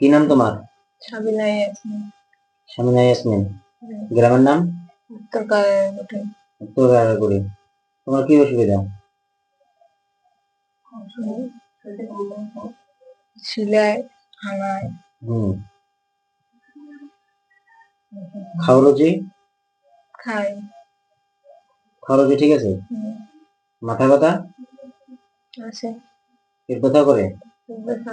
কি নাম তোমার? সাবিনা ইয়াসমিন। সামিনা ইয়াসমিন। গ্রামের নাম? উত্তর গাড়াগুড়ি তোমার কি অসুবিধা? সিলাই হানায়। হুম। খাওয়ারুচি খাই। খাওয়ারুচি ঠিক আছে? মাথা ব্যথা? আছে। পেট ব্যথা করে? ব্যথা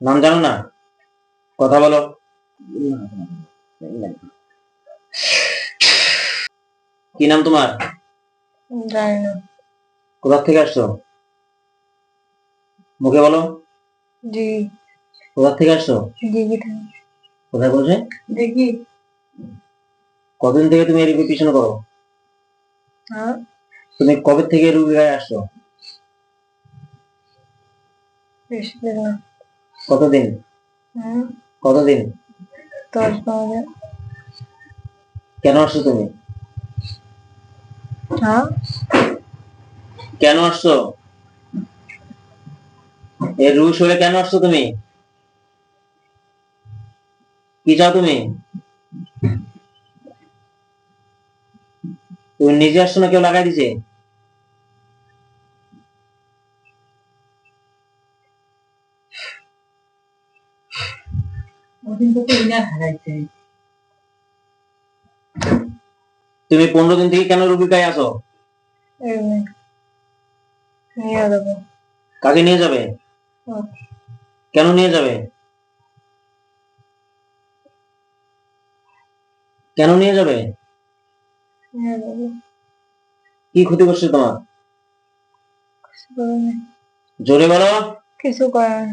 নাম জানো না? কথা বলো। কি নাম তোমার? জানি না কোথা থেকে আসছো? মুখে বলো। জি। কোথা থেকে আসছো? দিঘি কোথায় বলছে? দেখি কতদিন থেকে তুমি রুগীর পিছনে করো হ্যাঁ। তুমি কবে থেকে রুগীর গায়ে আসছো? বেশি কতদিন? কতদিন? দশ বারো দিন। কেন আসছো তুমি? হ্যাঁ। কেন আসছো? এই রুশ শরীরে কেন আসছো তুমি? কি চাও তুমি? তুমি নিজে আসছো না কেউ লাগাই দিছে? তুমি পনেরো দিন থেকে কেন রুগীর গায়ে আসো কাকে নিয়ে যাবে? কেন নিয়ে যাবে? কেন নিয়ে যাবে কি ক্ষতি করছে তোমার? জোরে বলো। কিছু করে না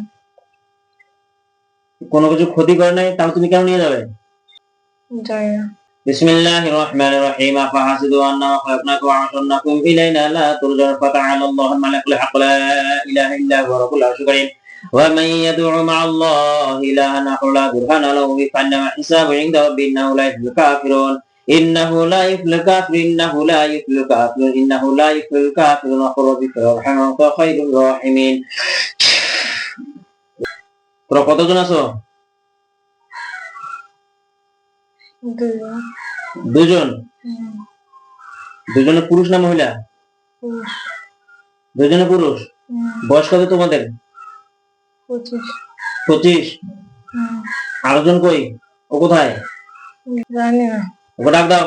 কোনো কিছু ক্ষতি করে নাই তাহলে তুমি কেন নিয়ে যাবে? বিসমিল্লাহ রহমান রহিম ফাহাসিদু আন্না খলাকনাকুম ওয়া আশন্নাকুম ইলাইনা লা তুরজাউন ফাতাআলা আল্লাহু মালিকুল হাক লা ইলাহা ইল্লা হুয়া রাব্বুল আরশিল কারীম। ওয়া মান ইয়াদউ মা আল্লাহ ইলাহান আখর লা বুরহান লাহু তোরা কতজন আছো? দুজন। দুজন? পুরুষ না মহিলা? দুজনে পুরুষ? বয়স কত তোমাদের? পঁচিশ। আরেকজন কই? ও কোথায়? ওকে ডাক দাও।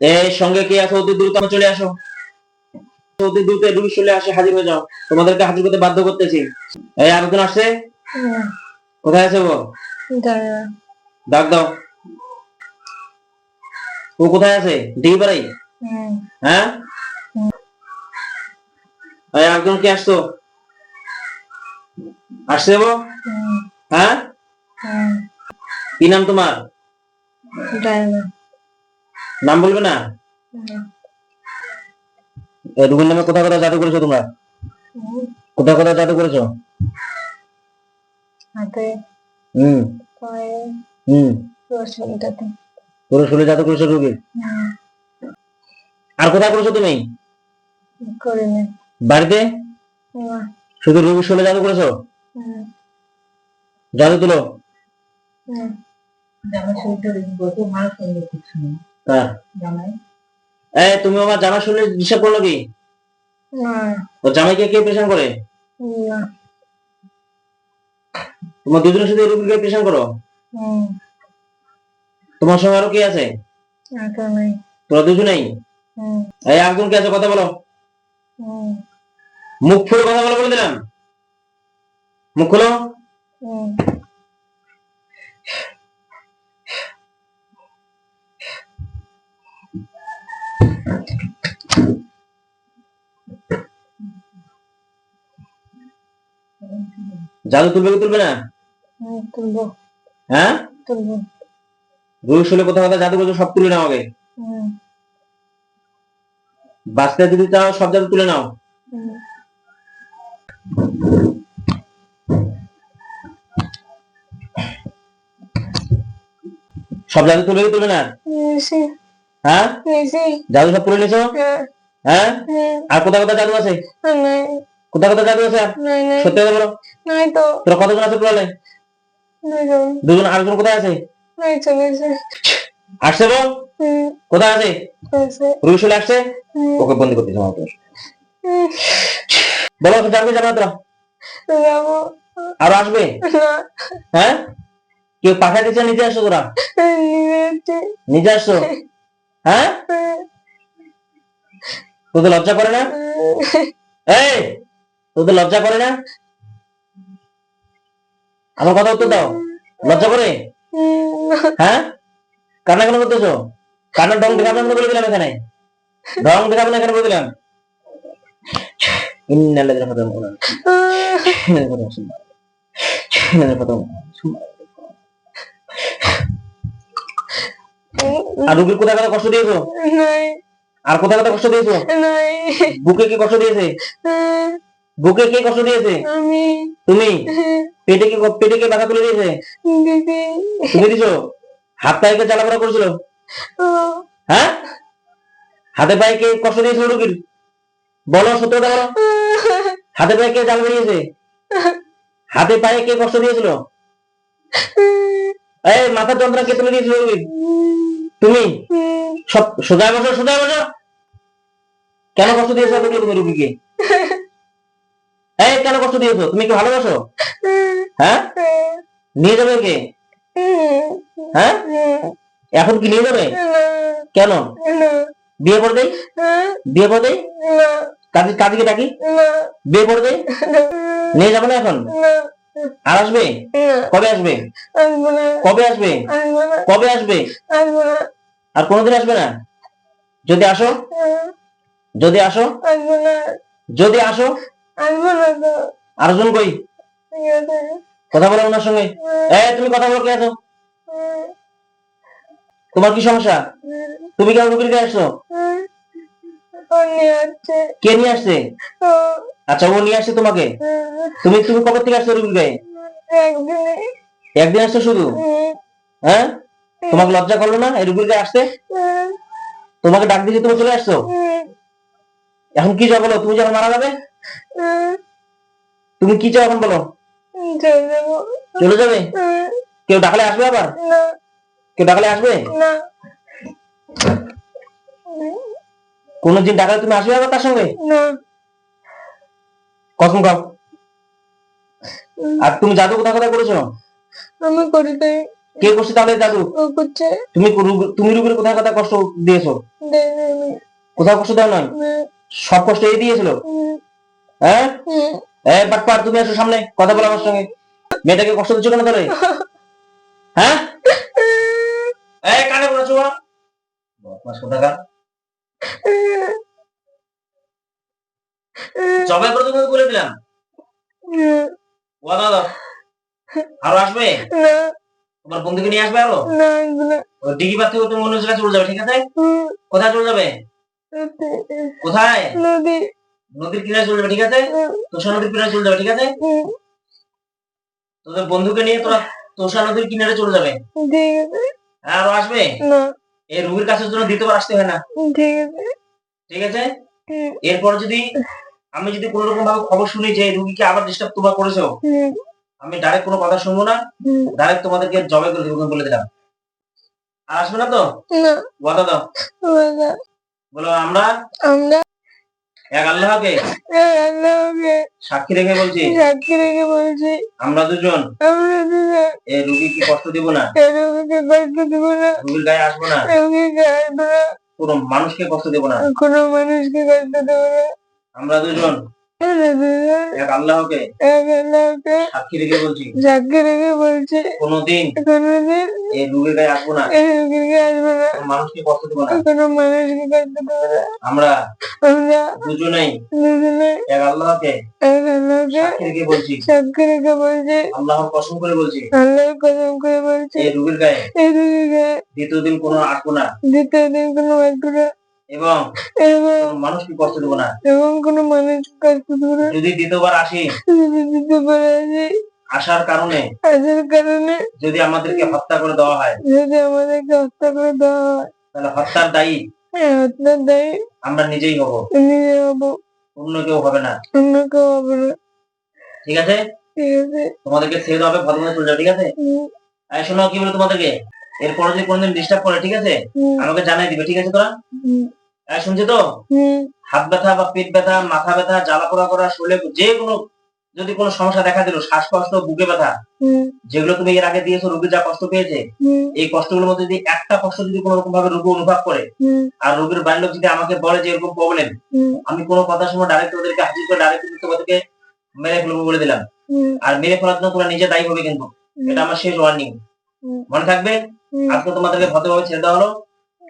এই সঙ্গে কে আছো? অতি দ্রুত চলে আসো। অতি দ্রুত আসে হাজির হয়ে যাও। তোমাদেরকে হাজির করতে বাধ্য করতেছি। এই আসছে? কোথায় আছে ও? ডাক দাও। ও কোথায় আছে? পাড়াই হ্যাঁ? এই কে আসতো আসছে ও? হ্যাঁ? কি নাম তোমার? নাম বলবে না? রুগীর নামে কোথায় কোথায় জাদু করেছ তোমরা? কোথায় কোথায় জাদু করেছ? হাতে হুম। পায়ে হুম। পুরো শরীরটাতে পুরো শরীরে জাদু করেছ রুগীর আর কোথায় করেছ তুমি? করিনি। বাড়িতে? শুধু শরীরে জাদু করেছ? জাদু তুলো। হ্যাঁ। তুমি আমার জামাই শরীরে ডিস্টার্ব করল কি? তো জামাইকে কে পেশেন্ট করে? না। তোমার দুজনের সাথে রুগীকে পেশেন্ট করো? হুম, তোমার সঙ্গে আরও কে আছে? তোরা দুজনেই? এই একজন কে আছে কথা বলো। মুখ ফুলে কথা বলো বলে দিলাম। মুখ খোলো। জাদু তুলবে কি তুলবে না? তুলবো। হ্যাঁ? তুলবো। রুশ হলে কোথাও কোথাও জাদু সব তুলে নাও আগে। হুম, বাঁচতে যদি চাও সব জাদু তুলে নাও। সব জাদু তুলবে কি তুলবে না? হ্যাঁ? জাদু সব তুলে হ্যাঁ। হ্যাঁ? হ্যাঁ। আর কোথাও কোথাও জাদু আছে? কোথাও কোথাও জাদু আছে সত্যি কথা বলো। নাই তো। তোরা কতজন আছে টোটালে দুজন দুজন আরেকজন কোথায় আছে? নাই আসছে বল? কোথায় আছে? রুশ আসছে? ওকে বন্দি করতে যাব বলো যাবে যাবে তোরা? যাব। আরও আসবে? হ্যাঁ? কেউ পাখা দিচ্ছে নিজে আসছো তোরা। নিজে যাচ্ছি নিজে আসছো হ্যাঁ? হুম, তোদের লজ্জা করে না? এই! তোদের লজ্জা করে না? আমার কথা উত্তর দাও। লজ্জা করে? হ্যাঁ? কান্না কেন করতেছো? কান্নার ঢং দেখাবে না বলে দিলাম এখানে। ঢং দেখাবে না এখানে বলে দিলাম। আর রুগীর কোথায় কোথায় কষ্ট দিয়েছ? আর কোথায় কোথায় কষ্ট দিয়েছ? বুকে কি কষ্ট দিয়েছে? বুকে কে কষ্ট দিয়েছে? আমি। তুমি? পেটে কে পেটে কে ব্যথা তুলে দিয়েছে? তুমি দিছো? হাত পায়ে কে জ্বালাপোড়া করেছিল? হ্যাঁ? হাতে পায়ে কে কষ্ট দিয়েছিল রুগীর? বলো সত্য কথা বলো। হাতে পায়ে কে জাল বেরিয়েছে? হাতে পায়ে কে কষ্ট দিয়েছিল? এই মাথার যন্ত্রণা কে তুলে দিয়েছিল রুগীর? তুমি? সব সোজা বসো সোজা বসো। কেন কষ্ট দিয়েছ রুগীকে? এই কেন কষ্ট দিয়েছ? তুমি কি ভালোবাসো? হ্যাঁ? নিয়ে যাবে কে? হ্যাঁ? এখন কি নিয়ে যাবে? কেন? বিয়ে করে দেই? বিয়ে করে দেই? কাজী কাজীকে ডাকি? বিয়ে করে দেই? নিয়ে যাবে না এখন? আর আসবে? কবে আসবে? কবে আসবে? কবে আসবে? আর কোনোদিন আসবে না? যদি আসো? যদি আসো? যদি আসো? আরেকজন কই? কথা বলো ওনার সঙ্গে। এই, তুমি কথা বলো, কে আছো? তোমার কি সমস্যা? তুমি কেন রুগীর গায়ে আসছো? কে নিয়ে আসছে? আচ্ছা ও নিয়ে আসছে তোমাকে? তুমি তুমি কবে থেকে আসছো রুগীর গায়ে? একদিন আসছো শুধু? হ্যাঁ? তোমাকে লজ্জা করল না? এই রুগীর গায়ে আসতে? তোমাকে ডাক দিয়েছে তুমি চলে আসছো? এখন কি চাও বলো তুমি যখন মারা যাবে? তুমি কি চাও এখন বলো? চলে যাবে? কেউ ডাকলে আসবে আবার? কেউ ডাকলে আসবে? কোন দিন ডাকলে তুমি আসবে আবার তার সঙ্গে? কসম খাও। আর তুমি জাদু কোথা কোথায় করেছ? আমি করি তাই কে করছে তাহলে জাদু? করছে। তুমি তুমি রুগীর কোথায় কোথায় কষ্ট দিয়েছ? কোথাও কষ্ট দেওয়া নয়? সব কষ্ট এই দিয়েছিল? হ্যাঁ? বাটপার তুমি সামনে কথা বলো আমার সঙ্গে। মেয়েটাকে কষ্ট দিচ্ছ কেন তাহলে হ্যাঁ? এই কানে বলেছ বদমাস কোথাকার? জবাই করে তুমি বলে দিলাম। ওয়া দাদা আরও আসবে? তোমার বন্ধুকে নিয়ে আসবে আরও? ওই ডিগি পার থেকে তুমি অন্য জায়গায় চলে যাবে ঠিক আছে? কোথায় চলে যাবে? কোথায় নদী। নদীর কিনারে চলে যাবে ঠিক আছে? তোষা নদীর কিনারে চলে যাবে ঠিক আছে? তোদের বন্ধুকে নিয়ে তোরা তোষা নদীর কিনারে চলে যাবে। হ্যাঁ, আরও আসবে? না। এই রুগীর কাছের জন্য দ্বিতীয়বার আসতে হয় না। ঠিক আছে? ঠিক আছে এরপর যদি আমি যদি কোনো রকম ভাবে খবর শুনি যে রুগীকে আবার ডিস্টার্ব তোমরা করেছ আমি ডাইরেক্ট কোনো কথা শুনব না। ডাইরেক্ট তোমাদেরকে জবে করে দেবো বলে দিলাম। আর আসবে না তো? না। ওয়াদা দাও বলো আমরা? আমরা? এক আল্লাহকে আল্লাহকে সাক্ষী রেখে বলছি? সাক্ষী রেখে বলছি। আমরা দুজন? আমরা দুজন। এই রুগীকে কষ্ট দিব না? রুগীকে কষ্ট দিব না। রুগীর গায়ে আসব না? রোগীকে আসব না। কোনো মানুষকে কষ্ট দেব না? কোনো মানুষকে কষ্ট দেবো না। আমরা দুজন? এক আল্লাহকে সাক্ষী রেখে বলছি। সাক্ষী রেখে বলছি। কোনোদিন কোনোদিন এই রোগের গায়ে আসব না। এই রোগীকে আসবে না। মানুষকে কষ্ট দেবো না। কোনো মানুষকে কষ্ট দেবো না। আমরা আমরা দুজনেই এক আল্লাহকে এক আল্লাহকে সাক্ষী রেখে বলছি। সাক্ষী রেখে বলছি। আল্লাহর কসম করে বলছি। আল্লাহর কসম করে বলছি। এই রোগের গায়ে এই দ্বিতীয় দিন কোনো আসব না। দ্বিতীয় দিন কোনো আসবে না। এবং মানুষকে কষ্ট দেবো না। এবং কোনো মানুষ কষ্ট দেবো না। যদি দ্বিতীয়বার আসি যদি পারে যে আসার কারণে আসার কারণে যদি আমাদেরকে হত্যা করে দেওয়া হয় যদি আমাদেরকে হত্যা করে দেওয়া হয় তাহলে হত্যার দায়ী হ্যাঁ, হত্যার দায়ী আমরা নিজেই হব। নিজে হব। অন্য কেউ হবে না। অন্য কেউ হবে না। ঠিক আছে? ঠিক আছে। তোমাদেরকে ছেড়ে দেওয়া হবে ভদ্রমনে চলে যাও ঠিক আছে? শোনো কি বলে তোমাদেরকে? এরপরে যদি কোনোদিন ডিস্টার্ব করে ঠিক আছে? আমাকে জানাই দিবে ঠিক আছে তোরা? শুনছি তো? হাত ব্যথা বা পেট ব্যথা মাথা ব্যথা জ্বালা পোড়া করা শরীরে যে কোনো যদি কোনো সমস্যা দেখা দিল শ্বাসকষ্ট বুকে ব্যথা যেগুলো তুমি এর আগে দিয়েছ রোগী যা কষ্ট পেয়েছে এই কষ্টগুলোর মধ্যে যদি একটা কষ্ট যদি কোনো রকম ভাবে রোগী অনুভব করে আর রোগীর বাড়ির যদি আমাকে বলে যে এরকম প্রবলেম আমি কোনো কথা শুনে ডাইরেক্ট ওদেরকে হাজির করে ডাইরেক্ট তোমাদেরকে মেরে ফেলব বলে দিলাম। আর মেরে ফেলার জন্য তোমরা নিজে দায়ী হবে কিন্তু। এটা আমার শেষ ওয়ার্নিং মনে থাকবে? আজকে তোমাদেরকে ভদ্রভাবে ছেড়ে দেওয়া হলো।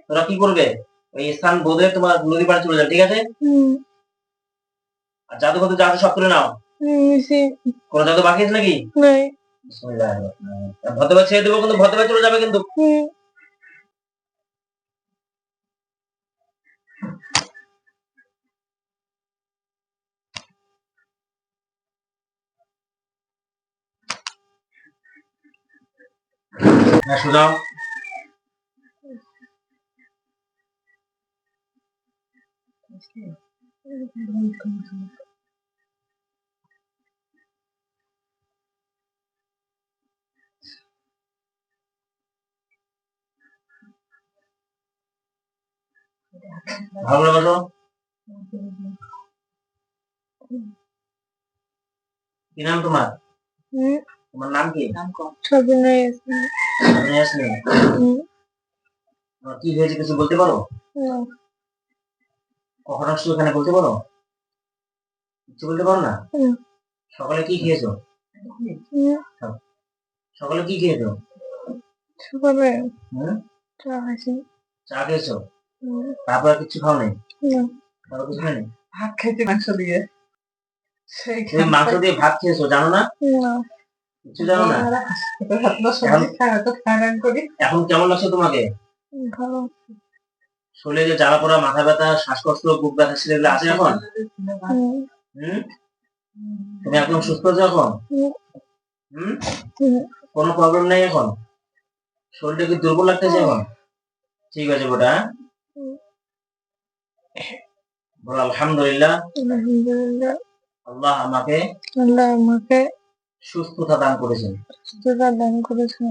তোরা কি করবে? ওই স্থান বদলে তোমার নদী পাড়ে চলে যাবে ঠিক আছে? আর জাদু কত জাদু সব করে নাও। কোনো জাদু বাকি আছে নাকি? নাই। ভদ্রভাবে ছেড়ে দেবো কিন্তু ভদ্রভাবে চলে যাবে কিন্তু। হুম, হ্যাঁ সোজাও ভালো করে বসো কি নাম তোমার হুম, তোমার নাম কি নাম কম সবই নাই আছে। মনে আসলে হুম, তোমার কি হয়েছে কিছু বলতে পারো না, কখন আসছো এখানে বলতে পারো? কিছু বলতে পারো না? সকালে কি খেয়েছো? সকালে কি খেয়েছো? সকালে চা খাইছি। চা খেয়েছো? তারপর কিছু খাও নাই তারপর কিছু খাই ভাত খেতে মাংস দিয়ে। সেই মাংস দিয়ে ভাত খেয়েছো জানো না? কিছু জানো না? এখন কেমন লাগছে তোমাকে? ভালো শরীরে যে জ্বালা পোড়া মাথা ব্যথা শ্বাসকষ্ট বুক ব্যথা ছিল এগুলো আছে এখন? হুম, তুমি একদম সুস্থ আছো এখন? হুম। কোনো প্রবলেম নেই এখন? শরীরটা কি দুর্বল লাগতেছে এখন? ঠিক আছে গোটা বল আলহামদুলিল্লাহ আলহামদুলিল্লাহ। আল্লাহ আমাকে আল্লাহ আমাকে সুস্থতা দান করেছেন। সুস্থতা দান করেছেন।